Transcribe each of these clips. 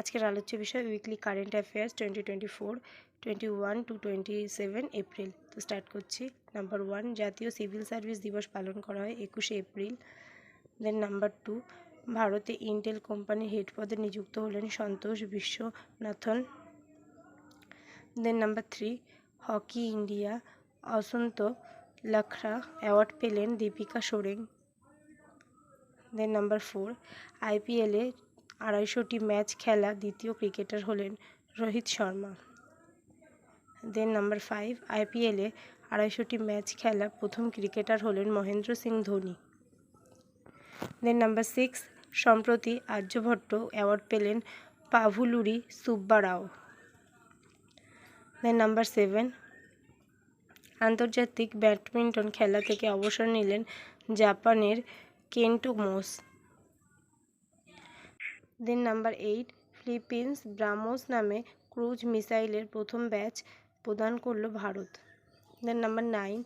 আজকের আলোচ্য বিষয় weekly current affairs twenty twenty four twenty one to twenty seven April তো স্টার্ট করছি। নাম্বার ওয়ান জাতীয় সিভিল সার্ভিস দিবস পালন করা হয় একুশে এপ্রিল দেন নাম্বার টু ভারতে ইন্টেল কোম্পানির হেড পদে নিযুক্ত হলেন Santosh Viswanathan. Then number three hockey India Asunta Lakra award পেলেন Deepika Soreng then number four আইপিএলে আড়াইশোটি ম্যাচ খেলা দ্বিতীয় ক্রিকেটার হলেন Rohit Sharma. Then number five আইপিএলে আড়াইশোটি ম্যাচ খেলা প্রথম ক্রিকেটার হলেন Mahendra Singh Dhoni. Then number six সম্প্রতি আর্যভট্ট অ্যাওয়ার্ড পেলেন Pavuluri Subba Rao then number seven আন্তর্জাতিক ব্যাডমিন্টন খেলা থেকে অবসর নিলেন জাপানের Kento Momota. Then number eight, Philippines BrahMos নামে ক্রুজ মিসাইলের প্রথম ব্যাচ প্রদান করল ভারত। দেন নাম্বার নাইন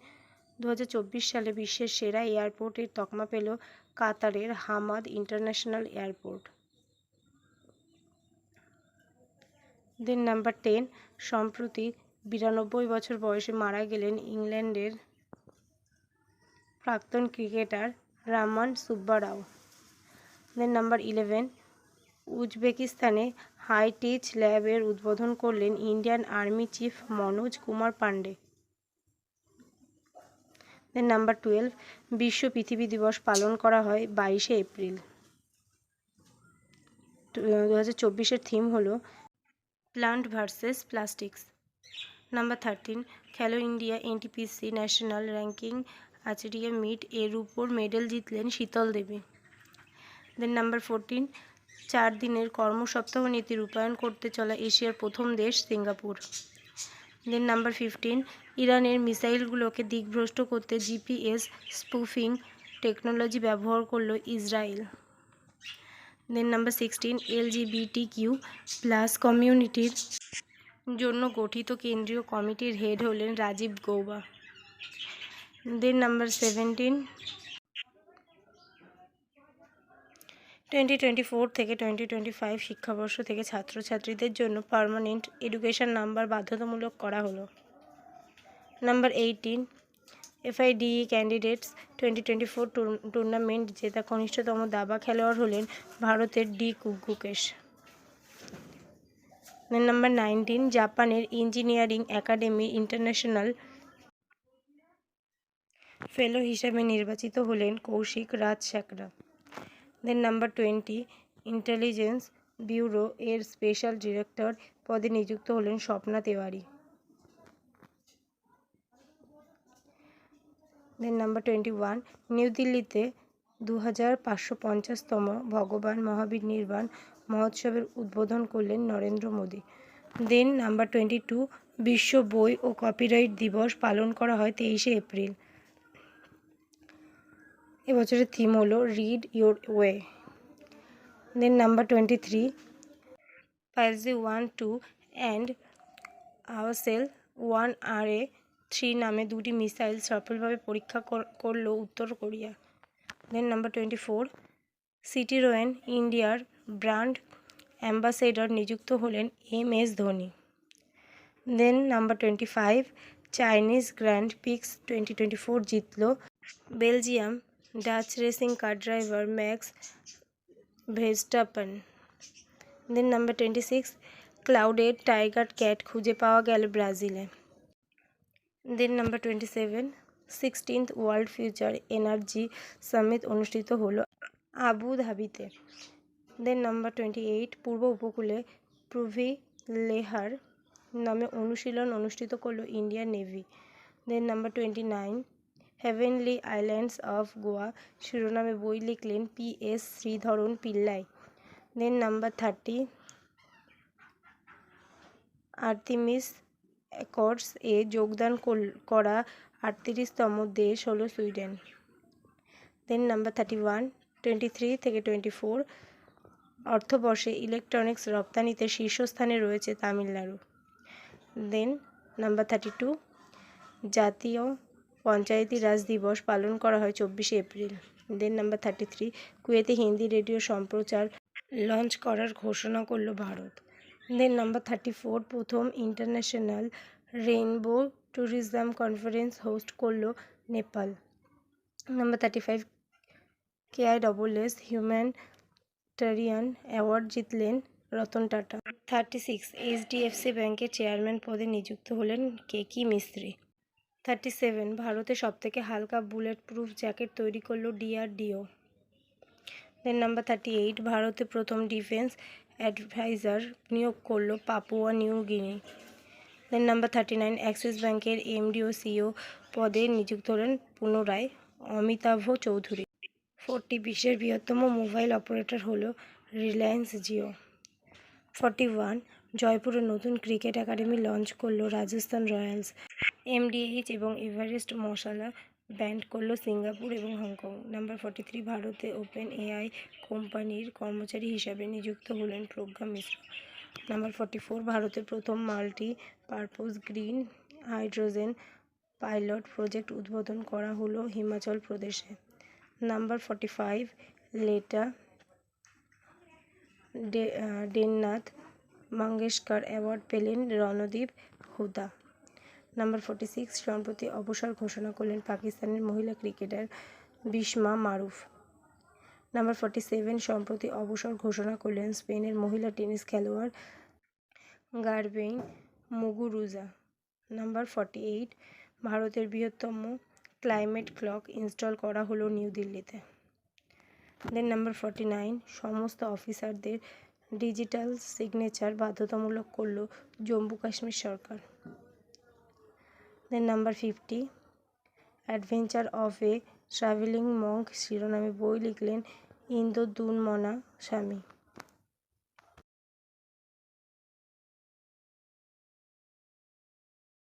দু হাজার চব্বিশ সালে বিশ্বের সেরা এয়ারপোর্টের তকমা পেল কাতারের Hamad international airport. Then number ten, সম্প্রতি বিরানব্বই বছর বয়সে মারা গেলেন ইংল্যান্ডের প্রাক্তন cricketer Raman Subba Rao then number eleven উজবেকিস্তানে high tech ল্যাবের উদ্বোধন করলেন Indian army chief Manoj Kumar Pande. Then number twelve বিশ্ব পৃথিবী দিবস পালন করা হয় বাইশে এপ্রিল। দু হাজার থিম হলো plant versus plastics number thirteen Khelo India NTPC national ranking archery meet এর উপর মেডেল জিতলেন শীতল দেবী। দেন নাম্বার ফোরটিন চার দিনের কর্মসপ্তাহ নীতি রূপায়ণ করতে চলা এশিয়ার প্রথম দেশ সিঙ্গাপুর। দেন নাম্বার ফিফটিন ইরানের মিসাইলগুলোকে দিকভ্রষ্ট করতে জিপিএস স্পুফিং টেকনোলজি ব্যবহার করল Israel. Then number sixteen LGBTQ plus কমিউনিটির জন্য গঠিত কেন্দ্রীয় কমিটির হেড হলেন Rajiv Gauba. Then number seventeen twenty twenty four থেকে টোয়েন্টি টোয়েন্টি ফাইভ শিক্ষাবর্ষ থেকে ছাত্রছাত্রীদের জন্য পার্মানেন্ট এডুকেশন নাম্বার বাধ্যতামূলক করা হলো। Number eighteen FIDE candidates twenty twenty four tournament জেতা কনিষ্ঠতম দাবা খেলোয়াড় হলেন ভারতের ডি কুকুকেশ নাম্বার নাইনটিন জাপানের ইঞ্জিনিয়ারিং একাডেমি ইন্টারন্যাশনাল ফেলো হিসাবে নির্বাচিত হলেন Kaushik Raj Sakra. Then number twenty intelligence bureau এর স্পেশাল ডিরেক্টর পদে নিযুক্ত হলেন Swapna Tewari. Then number twenty one new দিল্লিতে দু হাজার পাঁচশো পঞ্চাশতম ভগবান মহাবীর নির্বাণ মহোৎসবের উদ্বোধন করলেন Narendra Modi. Then number twenty two, বিশ্ব বই ও কপিরাইট দিবস পালন করা হয় তেইশে এপ্রিল। এবছরের থিম হলো read your way then number twenty three পাইজি one, two and আওয়াসেল one R A three নামে দুটি মিসাইল সফলভাবে পরীক্ষা করল উত্তর Korea. Then number twenty four, Citroen, ইন্ডিয়ার ব্র্যান্ড অ্যাম্বাসেডর নিযুক্ত হলেন M S Dhoni. Then number twenty five, Chinese grand prix twenty twenty four জিতল Belgium Dutch racing car driver Max Verstappen. Then number twenty six, clouded tiger cat খুঁজে পাওয়া গেল ব্রাজিলে। Then number twenty seven, sixteenth world future energy summit অনুষ্ঠিত হলো আবু ধাবিতে then number twenty eight পূর্ব উপকূলে প্রুভি লেহার নামে অনুশীলন অনুষ্ঠিত করল Indian navy. Then number twenty nine heavenly islands of Goa শিরোনামে বই লিখলেন P S Sreedharan Pillai. Then number thirty Artemis accords এ যোগদান করা আটত্রিশতম দেশ হলো Sweden. Then number thirty one twenty three থেকে টোয়েন্টি ফোর অর্থবর্ষে ইলেকট্রনিক্স রপ্তানিতে শীর্ষস্থানে রয়েছে Tamil Nadu. Then, number thirty two, জাতীয় পঞ্চায়েতি রাজ দিবস পালন করা হয় চব্বিশে April. Then, number thirty three, কুয়েতে হিন্দি রেডিও সম্প্রচার লঞ্চ করার ঘোষণা করল Bharat. Then, number thirty four, প্রথম international rainbow tourism conference host করল Nepal. Number thirty five K I double S humanitarian award জিতলেন Ratan Tata. Thirty six HDFC ব্যাংকের chairman পদে নিযুক্ত হলেন কেকি মিস্ত্রি। থার্টি সেভেন ভারতে সবথেকে হালকা বুলেট প্রুফ জ্যাকেট তৈরি করল DRDO. Then number thirty eight, ভারতে প্রথম ডিফেন্স অ্যাডভাইজার নিয়োগ করল Papua New Guinea. Then number thirty nine, Axis ব্যাংকের এমডি ও সিও পদে নিযুক্ত হলেন পুনরায় অমিতাভ চৌধুরী। ফোরটি বিশ্বের বৃহত্তম মোবাইল অপারেটর হলো রিলায়েন্স জিও। ফর্টি ওয়ান জয়পুরে নতুন ক্রিকেট একাডেমি লঞ্চ করল রাজস্থান রয়্যালস। এমডিএইচ এবং এভারেস্ট মশালা ব্যান্ড করল সিঙ্গাপুর এবং Hong Kong. Number forty three ভারতে ওপেন এআই কোম্পানির কর্মচারী হিসাবে নিযুক্ত হলেন Pragya Mishra. Number forty four ভারতের প্রথম multi purpose green hydrogen pilot project উদ্বোধন করা হলো হিমাচল প্রদেশে। নাম্বার ফর্টি ফাইভ, লেটা ডেননাথ মঙ্গেশকর অ্যাওয়ার্ড পেলেন Randeep Hooda. Number forty six, সম্প্রতি অবসর ঘোষণা করলেন পাকিস্তানের মহিলা cricketer Bismah Maroof. Number forty seven, সম্প্রতি অবসর ঘোষণা করলেন স্পেনের মহিলা টেনিস খেলোয়াড় Garbine Muguruza. Number forty eight, ভারতের বৃহত্তম ক্লাইমেট ক্লক ইনস্টল করা হলো নিউ দিল্লিতে। দেন নাম্বার ফর্টি নাইন সমস্ত অফিসারদের ডিজিটাল সিগনেচার বাধ্যতামূলক করল জম্মু কাশ্মীর সরকার। Then number fifty adventure of a travelling monk শিরোনামে বই লিখলেন ইন্দো দুনমনা স্বামী।